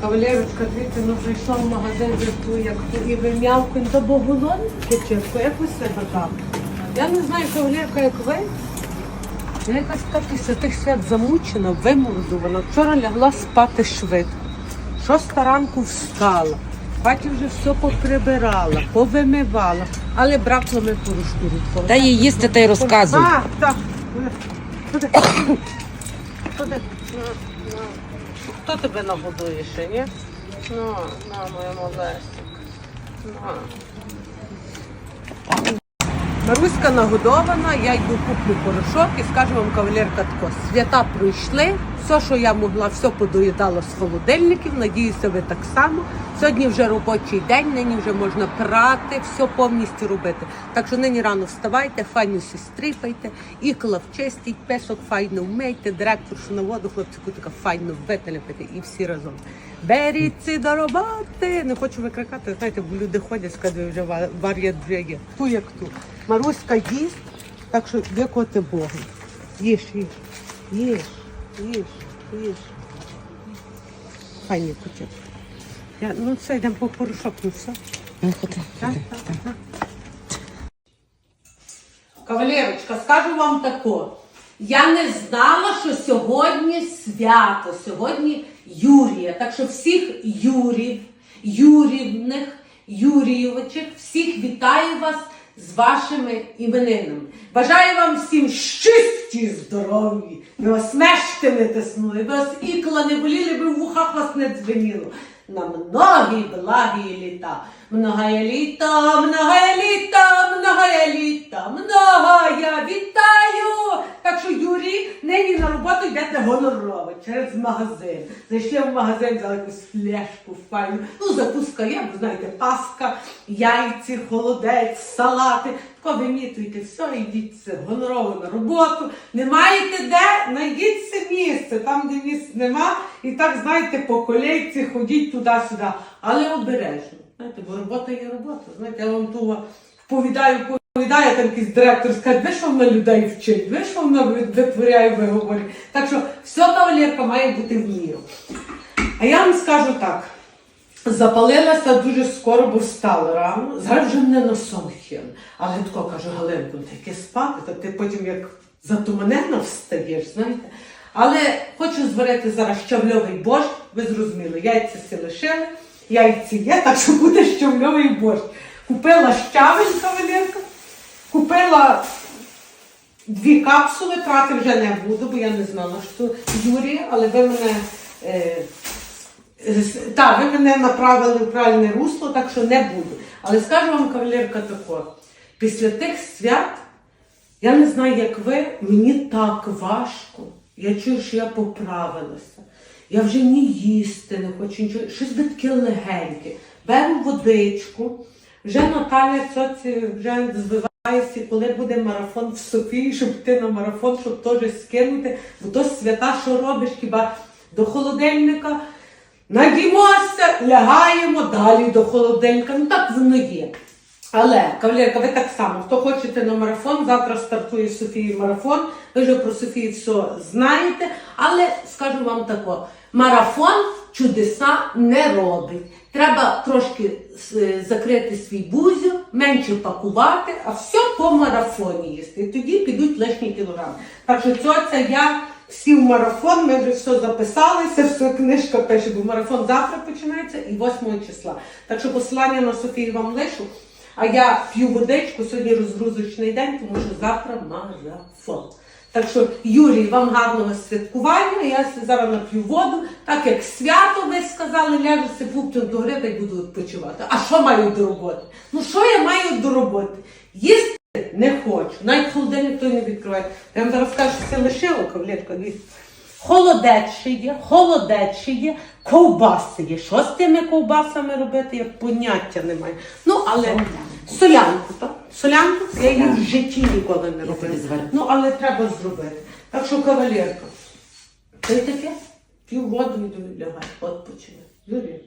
Кавалерочка, дивіться, ну прийшла в магазин вже ту, як ту і вим'явку, то бо кичевко, як ви себе там? Я не знаю, кавалерка, як ви. Я якась після тих свят замучена, вимордована. Вчора лягла спати швидко. Шоста ранку встала. Хаті вже все поприбирала, повимивала, але бракло ми порошку рідко. Дай їй їсти та й розказуй. А, так. Туди. Туди. Хто тебе нагодує ще, ні? Ну, на, моя малесик. На. Маруська нагодована, я йду куплю порошок і скажу вам, кавалерка, тако, свята пройшли, все, що я могла, все подоїдала з холодильників, надіюся, ви так само. Сьогодні вже робочий день, нині вже можна прати, все повністю робити. Так що нині рано вставайте, файно стріпайте, ікла вчистіть, песок файно вмийте, директоршу на воду, хлопчику така файно вителепити і всі разом. Беріться до роботи! Не хочу викрикати, знаєте, бо люди ходять, скажуть, вже ва- вар'ят вже. Ту як ту. Маруська їсть, так що дякувати Богу. Їж, їж, їж, їж, їж. Файні кутя. Я, ну все, йдемо по порошок, ну все. Ну, ходи, Так, ходи, так, так. так. Кавалерочка, скажу вам тако. Я не знала, що сьогодні свято, сьогодні Юрія. Так що всіх Юрів, Юрівних, Юрійовичів, всіх вітаю вас з вашими іменинами. Бажаю вам всім щисті здоров'ї, не вас мешти не тиснули, вас ікла не боліли, би в вухах вас не дзвеніло. На многі благі літа. Многая літа, многая літа, многая літа, многая вітаю! Так що Юрій нині на йдете гонорове через магазин. Зайшли в магазин, взяли якусь флешку файну. Ну, закуска знаєте, паска, яйці, холодець, салати. Тако вимітуйте все, йдіть гонорово на роботу. Не маєте де, знайдіть це місце, там, де місць нема. І так, знаєте, по колейці ходіть туди-сюди. Але обережно. Знаєте, бо робота є робота. Знаєте, я вам того вповідаю, вповідаю, там якийсь директор скаже, ви що вона людей вчить, ви що вона витворяє виговорі. Так що все кавалерка має бути в міру. А я вам скажу так. Запалилася дуже скоро, бо встала рано. Зараз вже мене на сон хиле. Але тако каже Галинко, «Ну, таке спати, то ти потім як затуманена встаєш, знаєте. Але хочу зварити зараз щавльовий борщ, ви зрозуміли, яйця всі лишили, яйці є, так що буде щавльовий борщ. Купила щавель кавалерка, купила дві капсули, трати вже не буду, бо я не знала, що Юрій, але ви мене. Е, Так, ви мене направили в правильне русло, так що не буду. Але скажу вам, кавалерка, тако, після тих свят, я не знаю, як ви, мені так важко. Я чую, що я поправилася. Я вже ні їсти не хочу, нічого. Щось би таке легеньке. Беру водичку, вже Наталя Цоці вже збивається, коли буде марафон в Софії, щоб йти на марафон, щоб теж скинути. Бо то свята, що робиш, хіба до холодильника. Надімося, лягаємо далі до холодильника. Ну так воно є. Але, кавалерка, ви так само, хто хочете на марафон, завтра стартує з Софії марафон. Ви вже про Софію все знаєте. Але скажу вам тако: марафон чудеса не робить. Треба трошки е, закрити свій бузю, менше пакувати, а все по марафоні їсти. І тоді підуть лишні кілограми. Так що цьоця я сів марафон, ми вже все записалися, все книжка пише, бо марафон завтра починається і 8 числа. Так що посилання на Софію вам лишу. А я п'ю водичку, сьогодні розгрузочний день, тому що завтра марафон. Так що, Юрій, вам гарного святкування. Я зараз нап'ю воду, так як свято ви сказали, ляжу си пуптом до гри та й буду відпочивати. А що маю до роботи? Ну що я маю до роботи? Їсти не хочу. Навіть холодильник той не відкриває. Я вам зараз скажу, що це лишило кавлетка. Холодець ще є, холодець ще є, ковбаси є. Що з тими ковбасами робити, я поняття не маю. Ну, але солянку, так? Солянку я її в житті ніколи не робила. Ну, але треба зробити. Так що, кавалерка, ти таке, пів воду і лягай, от починай.